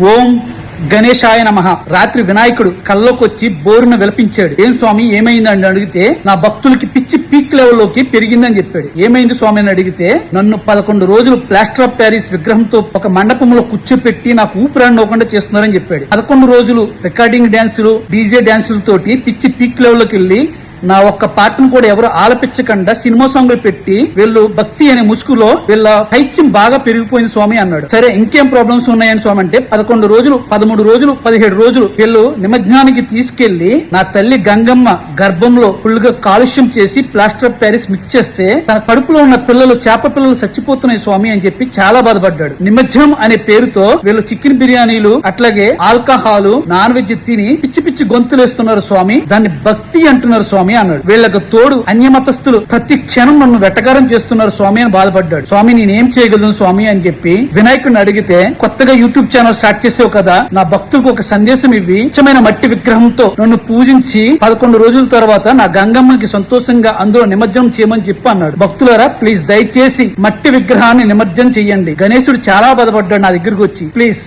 ఓం గణేశాయ నమ. రాత్రి వినాయకుడు కల్లోకొచ్చి బోరున విలపించాడు. ఏం స్వామి ఏమైందని అడిగితే నా భక్తులకి పిచ్చి పీక్ లెవెల్లోకి పెరిగిందని చెప్పాడు. ఏమైంది స్వామి అని అడిగితే నన్ను పదకొండు రోజులు ప్లాస్టర్ ఆఫ్ ప్యారిస్ విగ్రహంతో ఒక మండపంలో కూర్చోపెట్టి నాకు ఊపిరాడకుండా చేస్తున్నారని చెప్పాడు. పదకొండు రోజులు రికార్డింగ్ డాన్సులు డీజే డాన్సులతోటి పిచ్చి పీక్ లెవెల్లోకి వెళ్ళి నా ఒక్క పాటను కూడా ఎవరు ఆలపించకుండా సినిమా సాంగ్లు పెట్టి వీళ్ళు భక్తి అనే ముసుగులో వీళ్ళ పైత్యం బాగా పెరిగిపోయింది స్వామి అన్నాడు. సరే ఇంకేం ప్రాబ్లమ్స్ ఉన్నాయని స్వామి అంటే పదకొండు రోజులు పదమూడు రోజులు పదిహేడు రోజులు వీళ్ళు నిమజ్ఞానికి తీసుకెళ్ళి నా తల్లి గంగమ్మ గర్భంలో ఫుల్గా కాలుష్యం చేసి ప్లాస్టర్ ఆఫ్ ప్యారిస్ మిక్స్ చేస్తే తన కడుపులో ఉన్న పిల్లలు చేప పిల్లలు చచ్చిపోతున్నాయి స్వామి అని చెప్పి చాలా బాధపడ్డాడు. నిమజ్జనం అనే పేరుతో వీళ్ళు చికెన్ బిర్యానీలు అట్లాగే ఆల్కహాల్ నాన్ వెజ్ తిని పిచ్చి పిచ్చి గొంతులేస్తున్నారు స్వామి. దాన్ని భక్తి అంటున్నారు స్వామి. అన్నాడు. వీళ్ళకు తోడు అన్యమతస్థులు. ప్రతి క్షణం నన్ను వెటకారం చేస్తున్నారు స్వామి అని బాధపడ్డాడు. స్వామి నేనేం చేయగలను స్వామి అని చెప్పి వినాయకుడిని అడిగితే కొత్తగా యూట్యూబ్ ఛానల్ స్టార్ట్ చేసావు కదా నా భక్తులకు ఒక సందేశం ఇవ్వి. ఉచ్చమైన మట్టి విగ్రహంతో నన్ను పూజించి పదకొండు రోజుల తర్వాత నా గంగమ్మకి సంతోషంగా అందులో నిమజ్జనం చేయమని చెప్పి అన్నాడు. భక్తులారా ప్లీజ్ దయచేసి మట్టి విగ్రహాన్ని నిమజ్జనం చేయండి. గణేశుడు చాలా బాధపడ్డాడు నా దగ్గరకు వచ్చి. ప్లీజ్.